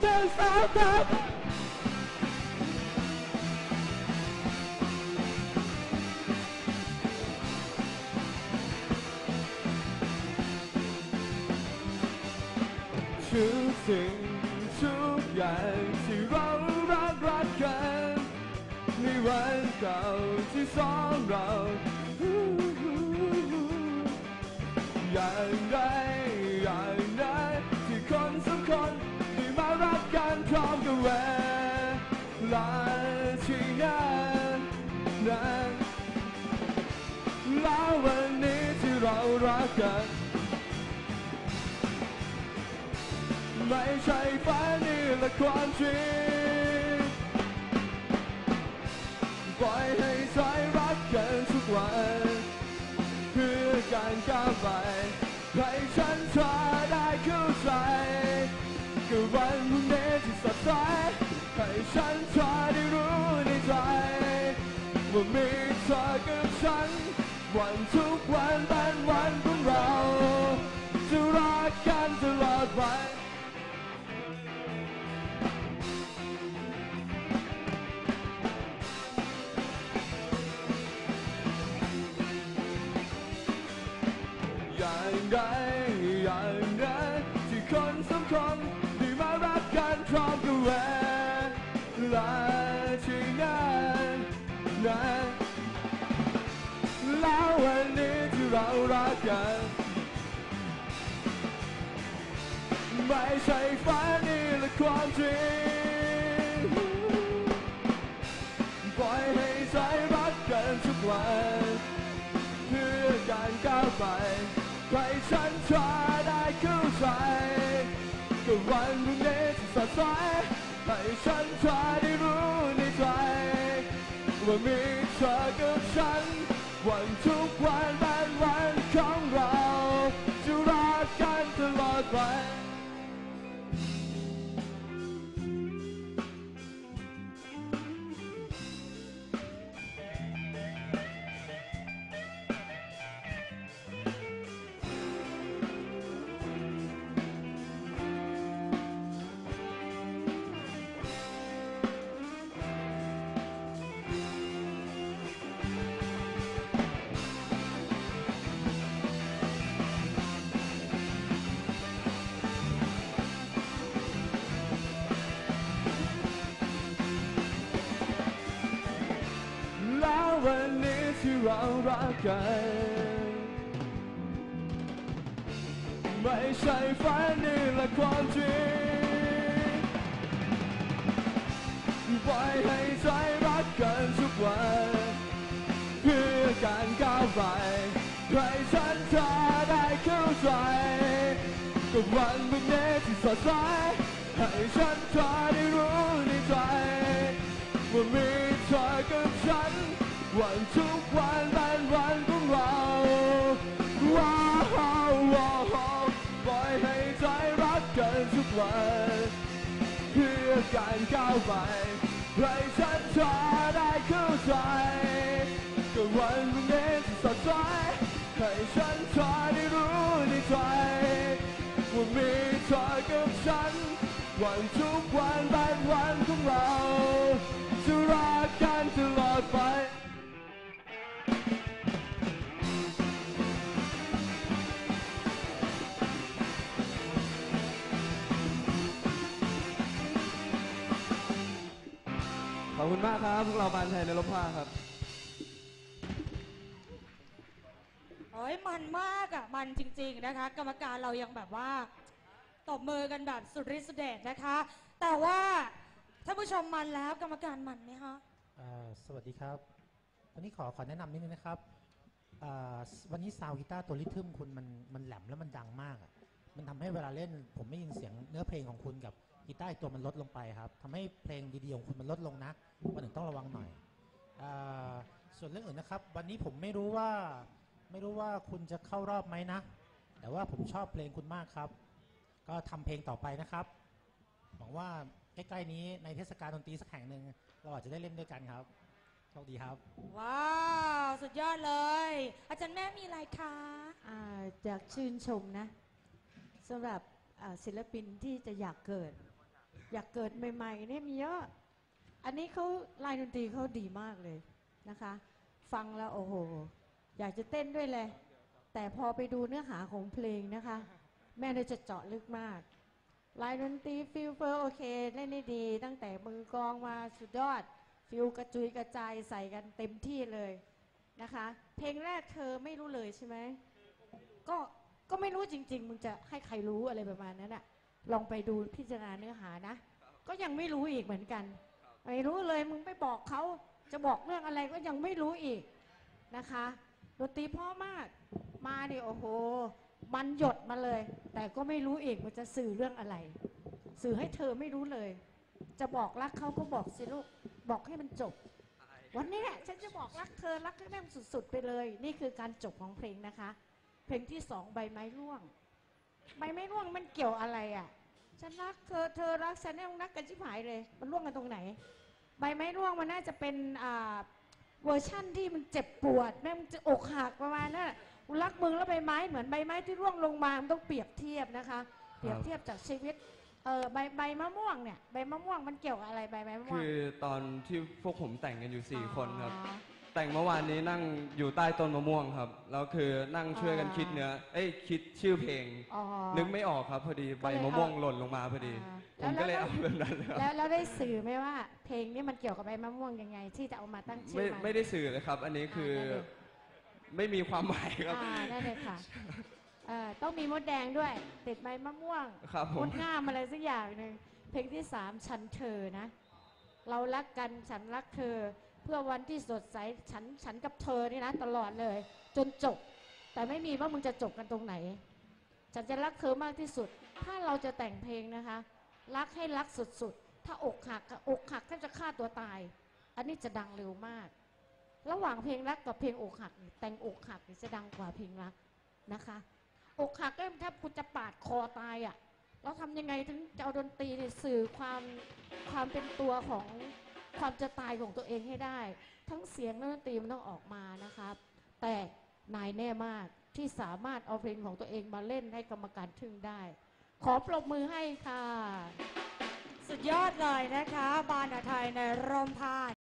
หนึ่งสองสามทุกสิ่งทุกอย่างที่เรารักรักกันในวันเก่าที่สองเรา รักกัน ไม่ใช่ฝันนี่และความจริงปล่อยให้ใจรักกันทุกวัน เพื่อการก้าวไปให้ฉันเธอได้เข้าใจกับวันพรุ่งนี้ที่สดใสให้ฉันเธอได้รู้ในใจ ว่ามีเธอกับฉัน วันทุกวันเป็นวันของเราจะรักกันตลอดไปอย่างไร เรารักกัน ไม่ใช่ฝันนี่และความจริงปล่อยให้ใจรักกันทุกวันเพื่อการก้าวไปให้ฉันเธอได้เข้าใจกับวันพรุ่งนี้ที่สดใสให้ฉันเธอได้รู้ในใจว่ามีเธอกับฉันวันทุ วันนี้ที่เรารักกัน ไม่ใช่ฝันนี่และความจริงปล่อยให้ใจรักกันทุกวัน เพื่อการก้าวไปให้ฉันเธอได้เข้าใจกับวันพรุ่งนี้ที่สดใสให้ฉันเธอได้ วันทุกวันเป็นวันของเราว้าวว้าวปล่อยให้ใจรักกันทุกวันเพื่อการก้าวไปให้ฉันเธอได้เข้าใจกับวันพรุ่งนี้ที่สดใสให้ฉันเธอได้รู้ในใจว่ามีเธอกับฉันวันทุกวันเป็นวัน คุณมากครับ พวกเราบานไทยในลมผ้าครับ โอ้ยมันมากอะ มันจริง ๆนะคะ กรรมการเรายังแบบว่าตบมือกันแบบสุดฤทธิ์สุดเดชนะคะ แต่ว่าท่านผู้ชมมันแล้วกรรมการมันไหมคะ อ่าสวัสดีครับ วันนี้ขอขอแนะนำนิดนึงนะครับอ่าวันนี้ซาวด์กีตาร์ตัวริทึมคุณมันมันแหลมแล้วมันดังมากอะมันทำให้เวลาเล่นผมไม่ยินเสียงเนื้อเพลงของคุณกับ กีตาร์อีกตัวมันลดลงไปครับทำให้เพลงดีๆของคุณมันลดลงนะวันหนึ่งต้องระวังหน่อยอาส่วนเรื่องอื่นนะครับ วันนี้ผมไม่รู้ว่าไม่รู้ว่าคุณจะเข้ารอบไหมนะ แต่ว่าผมชอบเพลงคุณมากครับ ก็ทำเพลงต่อไปนะครับหวังว่าใกล้ๆนี้ในเทศกาลดนตรีสักแห่งหนึ่งเราอาจจะได้เล่นด้วยกันครับโชคดีครับ ว้าว สุดยอดเลย อาจารย์แม่มีอะไรคะ อ่าอยากชื่นชมนะสำหรับอ่าศิลปินที่จะอยากเกิด อยากเกิดใหม่ๆเนี่ยมีเยอะ อันนี้เขาลายดนตรีเขาดีมากเลยนะคะ ฟังแล้วโอ้โห อยากจะเต้นด้วยเลย แต่พอไปดูเนื้อหาของเพลงนะคะ แม่เลยจะเจาะลึกมากลายดนตรีฟิลเฟอร์โอเคเล่นได้ดี ตั้งแต่มือกองมาสุดยอด ฟิลกระจุยกระจายใส่กันเต็มที่เลยนะคะ เพลงแรกเธอไม่รู้เลยใช่ไหมก็ก็ไม่รู้จริง ๆ มึงจะให้ใครรู้อะไรประมาณนั้นอะ ลองไปดูพิจารณาเนื้อหานะ ก็ยังไม่รู้อีกเหมือนกันไม่รู้เลยมึงไปบอกเขาจะบอกเรื่องอะไรก็ยังไม่รู้อีกนะคะดนตรีพ่อมากมาดิโอ้โห มันหยดมาเลย แต่ก็ไม่รู้อีกมันจะสื่อเรื่องอะไร สื่อให้เธอไม่รู้เลย จะบอกรักเขาก็บอกสิลูกบอกให้มันจบ วันนี้แหละฉันจะบอกรักเธอรักให้แม่งสุด ๆ ไปเลย นี่คือการจบของเพลงนะคะ เพลงที่สองใบไม้ร่วง ใบไม้ร่วงมันเกี่ยวอะไรอะ ฉันรักเธอเธอรักฉันเนี่ยรักกันชิบหายเลย มันร่วงกันตรงไหน ใบไม้ร่วงมันน่าจะเป็นอ่าเวอร์ชั่นที่มันเจ็บปวดแม่งจะอกหักประมาณนั้นน่ะกูรักมึงแล้วใบไม้เหมือนใบไม้ที่ร่วงลงมามันต้องเปรียบเทียบนะคะ เปรียบเทียบจากชีวิตเออใบใบมะม่วงเนี่ยใบมะม่วงมันเกี่ยวกับอะไรใบไม้มะม่วง คือตอนที่พวกผมแต่งกันอยู่4คนครับ อ๋อ แต่งเมื่อวานนี้นั่งอยู่ใต้ต้นมะม่วงครับแล้วคือนั่งช่วยกันอ่าคิดเนื้อเอ้ยคิดชื่อเพลง อ๋อ นึกไม่ออกครับ พอดีใบก็เลยมะม่วงเอาหล่นลงมาพอดีอ่าผมก็เลยแล้วเอาแบบนั้นเลยครับแล้วแล้วได้สื่อไหมว่า เพลงนี้มันเกี่ยวกับใบมะม่วงยังไง ที่จะเอามาตั้งชื่ไม่อมัน ไม่ได้สื่อเลยครับ อันนี้คืออาได้เลยไม่มีความหมายครับ อ่าได้เลยค่ะเอ่อต้องมีมดแดงด้วย ติดใบมะม่วงครับผมดง่ามอะไรสักอย่างหนึ่งเพลงที่สามฉันเธอนะ เรารักกันฉันรักเธอเพื่อวันที่สดใสฉันฉันกับเธอนี่นะตลอดเลย จนจบ แต่ไม่มีว่ามึงจะจบกันตรงไหน ฉันจะรักเธอมากที่สุด ถ้าเราจะแต่งเพลงนะคะ รักให้รักสุดๆ ถ้าอกหักอกหักแทบจะฆ่าตัวตาย อันนี้จะดังเร็วมาก ระหว่างเพลงรักกับเพลงอกหัก แต่งอกหักจะดังกว่าเพลงรักนะคะ อกหักก็แทบคุณจะปาดคอตายอะ่ะเราทำยังไงถึงจะเอาดนตรีสื่อความความเป็นตัวของ ความจะตายของตัวเองให้ได้ ทั้งเสียงและดนตรีมันต้องออกมานะครับ แต่นายแน่มากที่สามารถเอาเพลงของตัวเองมาเล่นให้กรรมการทึ่งได้ ขอปรบมือให้ค่ะ สุดยอดเลยนะคะ บานอาไทยในร่มผ้า